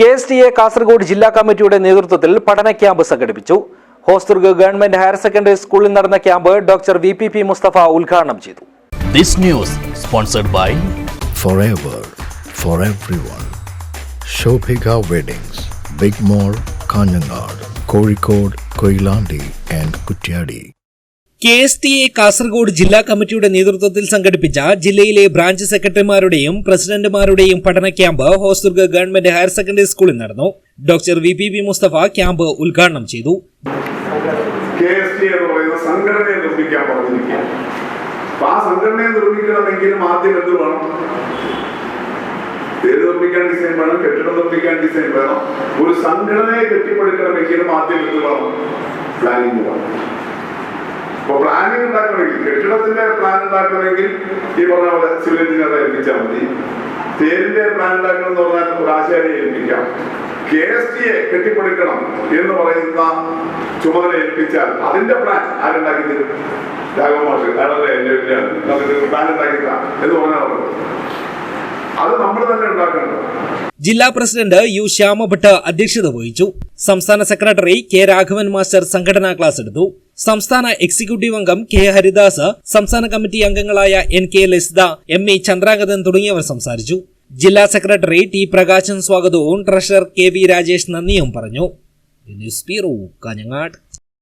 K S T A Kasaragod ജില്ലാ കമ്മിറ്റിയുടെ നേതൃത്വത്തിൽ പഠന ക്യാമ്പ് സംഘടിപ്പിച്ചു ഹോസ്ദുർഗ് ഗവൺമെന്റ് ഹയർ സെക്കൻഡറി സ്കൂളിൽ നടന്ന camp doctor V P P Mustafa ഉദ്ഘാടനം ചെയ്തു This news sponsored by forever for everyone. Shobhika Weddings, Big Mall, Kanyanad, Kozhikode, Koilandi and Kutyadi. K S T A Kasaragod ജില്ലാ കമ്മിറ്റിയുടെ നേതൃത്വത്തിൽ സംഘടിപ്പിച്ച ജില്ലയിലെ ബ്രാഞ്ച് സെക്രട്ടറിമാരുടെയും പ്രസിഡന്റുമാരുടെയും പഠന camp Hosdurg government higher secondary സ്കൂളിൽ നടന്നു. Doctor V P P Mustafa camp ഉദ്ഘാടനം ചെയ്തു. സംഘടനയെ നിർമ്മിക്കാൻ പറഞ്ഞിരിക്കുകയാണ്. ആ സംഘടനയെ നിർമ്മിക്കണമെങ്കിലും ആദ്യം എന്ത് വേണം? പേര് നിർമ്മിക്കാൻ ഡിസൈൻ വേണം? കെട്ടിടം നിർമ്മിക്കാൻ ഡിസൈൻ വേണം? ഒരു സംഘടനയെ കെട്ടിപ്പടുക്കണമെങ്കിലും ആദ്യം എന്ത് വേണം? പ്ലാനിങ് വേണം. ഉണ്ടാക്കണമെങ്കിൽ കെട്ടിടത്തിന്റെ പ്ലാൻ ഉണ്ടാക്കണമെങ്കിൽ ഈ പറഞ്ഞ പോലെ സിവിൽ എഞ്ചിനീയറെ ഏൽപ്പിച്ചാൽ മതി. തേരിന്റെ പ്ലാൻ ഉണ്ടാക്കണം എന്ന് പറഞ്ഞാൽ ഒരു ആശാരിയെ ഏൽപ്പിക്കാം. കെ എസ് ടി എ കെട്ടിപ്പടുക്കണം എന്ന് പറയുന്ന ചുമതല ഏൽപ്പിച്ചാൽ അതിന്റെ പ്ലാൻ ആരുണ്ടാക്കി തരും? രാഘവമാഷ് അയാളല്ലേ എന്റെ നമുക്ക് പ്ലാൻ ഉണ്ടാക്കിക്കാം എന്ന് പറഞ്ഞാൽ പറഞ്ഞു അത് നമ്മൾ തന്നെ ഉണ്ടാക്കണം. ജില്ലാ പ്രസിഡന്റ് യു ശ്യാമഭട്ട് അധ്യക്ഷത വഹിച്ചു. സംസ്ഥാന സെക്രട്ടറി കെ രാഘവൻ മാസ്റ്റർ സംഘടനാ ക്ലാസ് എടുത്തു. സംസ്ഥാന എക്സിക്യൂട്ടീവ് അംഗം കെ ഹരിദാസ് സംസ്ഥാന കമ്മിറ്റി അംഗങ്ങളായ N K Lasitha M E Chandrangathan തുടങ്ങിയവർ സംസാരിച്ചു. ജില്ലാ സെക്രട്ടറി ടി പ്രകാശൻ സ്വാഗതവും ട്രഷറർ കെ വി രാജേഷ് നന്ദിയും പറഞ്ഞു.